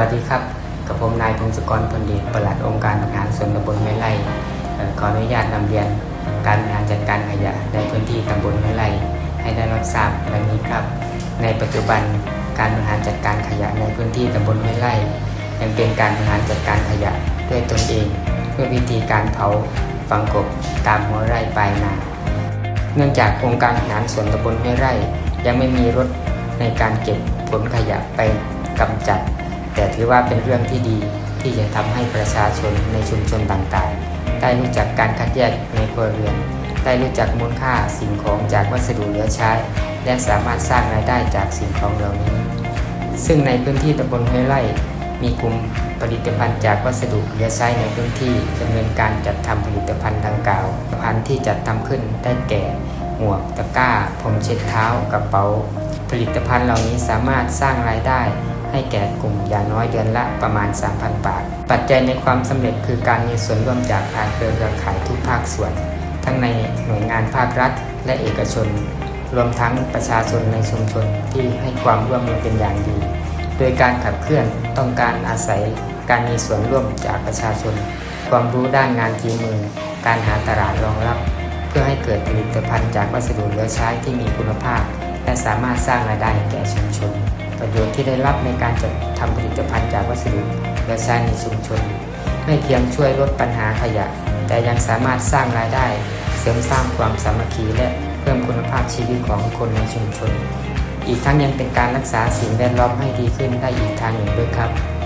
วัสดีครับ กับผมนายพงศกรพลดีปลัดองค์การบริหารส่วนตำบลห้วยไร่ขออนุญาตนำเรียนการบริหารจัดการขยะในพื้นที่ตำบลห้วยไร่ให้ได้รับทราบดังนี้ครับ ในปัจจุบันการบริหารจัดการขยะในพื้นที่ตำบลห้วยไร่ยังเป็นการบริหารจัดการขยะด้วยตนเองด้วยวิธีการเผาฝังกบตามหัวไร่ปลายนาเนื่องจากองค์การบริหารส่วนตำบลห้วยไร่ ยังไม่มีรถในการเก็บผลขยะไปกำจัด แต่ถือว่าเป็นเรื่องที่ดีที่จะทำให้ประชาชนในชุมชนต่างๆ ได้รู้จักการคัดแยกในครัวเรือน ได้รู้จักมูลค่าสิ่งของจากวัสดุเหลือใช้ และสามารถสร้างรายได้จากสิ่งของเหล่านี้ ซึ่งในพื้นที่ตำบลห้วยไร่มีกลุ่มผลิตภัณฑ์จากวัสดุเหลือใช้ในพื้นที่ดำเนินการจัดทำผลิตภัณฑ์ดังกล่าวผลิตภัณฑ์ที่จัดทำขึ้นได้แก่ หมวกตะกร้าพรมเช็ดเท้ากระเป๋า ผลิตภัณฑ์เหล่านี้สามารถสร้างรายได้ ให้แก่กลุ่มอย่างน้อยเดือนละประมาณ 3,000 บาท ปัจจัยในความสำเร็จคือการมีส่วนร่วมจากทางเครือข่ายทุกภาคส่วน ทั้งในหน่วยงานภาครัฐ และเอกชน รวมทั้งประชาชนในชุมชนที่ให้ความร่วมมือเป็นอย่างดี โดยการขับเคลื่อนต้องการอาศัยการมีส่วนร่วมจากประชาชน ความรู้ด้านงานฝีมือ การหาตลาดรองรับ เพื่อให้เกิดผลิตภัณฑ์จากวัสดุเหลือใช้ที่มีคุณภาพ และสามารถสร้างรายได้แก่ชุมชน ประโยชน์ที่ได้รับในการจัดทำผลิตภัณฑ์จากวัสดุเหลือใช้ในชุมชน ไม่เพียงช่วยลดปัญหาขยะ แต่ยังสามารถสร้างรายได้ เสริมสร้างความสามัคคีและเพิ่มคุณภาพชีวิตของคนในชุมชน อีกทั้งยังเป็นการรักษาสิ่งแวดล้อมให้ดีขึ้นได้อีกทางหนึ่งด้วยครับ